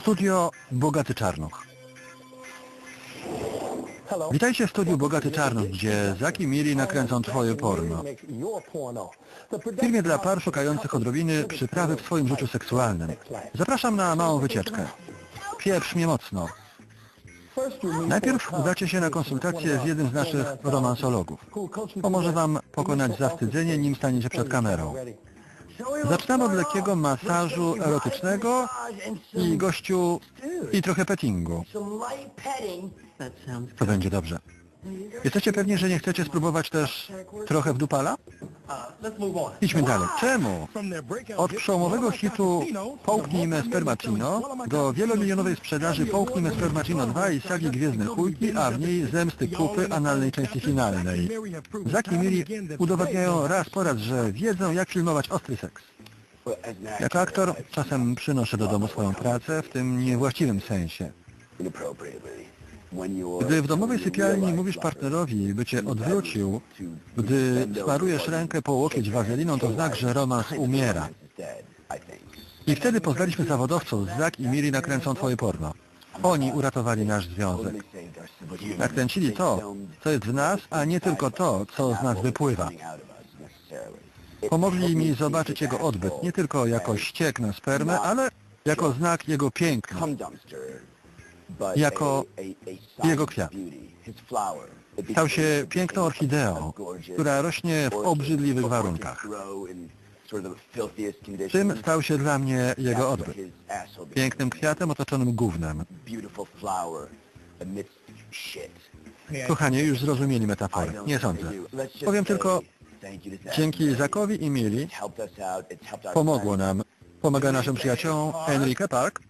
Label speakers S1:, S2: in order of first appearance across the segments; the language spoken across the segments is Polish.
S1: Studio Bogaty Czarnuch. Witajcie w studiu Bogaty Czarnuch, gdzie Zaki Miri nakręcą twoje porno. W filmie dla par szukających odrobiny przyprawy w swoim życiu seksualnym. Zapraszam na małą wycieczkę. Pieprz mnie mocno. Najpierw udacie się na konsultację z jednym z naszych romansologów. Pomoże Wam pokonać zawstydzenie, nim staniecie przed kamerą. Zaczynamy od lekkiego masażu erotycznego i gościu i trochę pettingu. To będzie dobrze. Jesteście pewni, że nie chcecie spróbować też trochę w dupala? Idźmy dalej. Czemu? Od przełomowego hitu Połknijmy Spermacino do wielomilionowej sprzedaży Połknijmy Spermacino 2 i sagi Gwiezdne Chujki, a w niej zemsty kupy analnej części finalnej. Zaki i Miri udowadniają raz po raz, że wiedzą jak filmować ostry seks. Jako aktor czasem przynoszę do domu swoją pracę w tym niewłaściwym sensie. Gdy w domowej sypialni mówisz partnerowi, by cię odwrócił, gdy smarujesz rękę po łokieć wazeliną, to znak, że romans umiera. I wtedy poznaliśmy zawodowców, Zak i Miri nakręcą twoje porno. Oni uratowali nasz związek. Nakręcili to, co jest w nas, a nie tylko to, co z nas wypływa. Pomogli mi zobaczyć jego odbyt, nie tylko jako ściek na spermę, ale jako znak jego piękna.
S2: Jako jego kwiat.
S1: Stał się piękną orchideą, która rośnie w obrzydliwych warunkach. Tym stał się dla mnie jego odbyt. Pięknym kwiatem otoczonym gównem. Kochanie, już zrozumieli metaforę. Nie sądzę. Powiem tylko, dzięki Zakowi i Mili pomogło nam. Pomaga naszym przyjaciołom Enrique Park.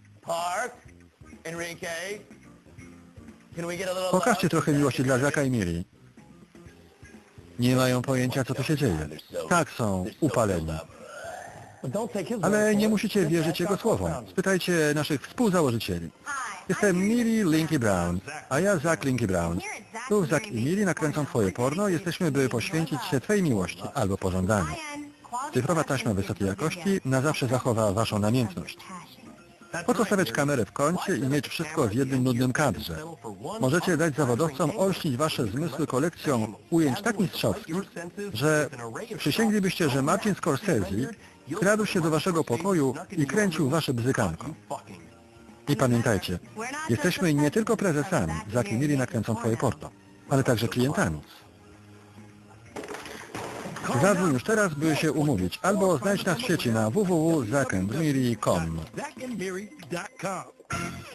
S1: Pokażcie trochę miłości dla Zaka i Mili. Nie mają pojęcia, co tu się dzieje. Tak są upaleni. Ale nie musicie wierzyć jego słowom. Spytajcie naszych współzałożycieli. Jestem Mili Linky Brown, a ja Zach Linky Brown. Tu Zach i Mili nakręcą twoje porno. Jesteśmy, by poświęcić się twojej miłości albo pożądaniu. Cyfrowa taśma wysokiej jakości na zawsze zachowa waszą namiętność. Po co stawiać kamerę w kącie i mieć wszystko w jednym nudnym kadrze? Możecie dać zawodowcom olśnić wasze zmysły kolekcją ujęć tak mistrzowskich, że przysięglibyście, że Martin Scorsese kradł się do waszego pokoju i kręcił wasze bzykanko. I pamiętajcie, jesteśmy nie tylko prezesami, za kim mieli nakręcą twoje porto, ale także klientami. Zadzwoń już teraz, by się umówić, albo znajdź nas w sieci na.
S3: ZachAndMary.com.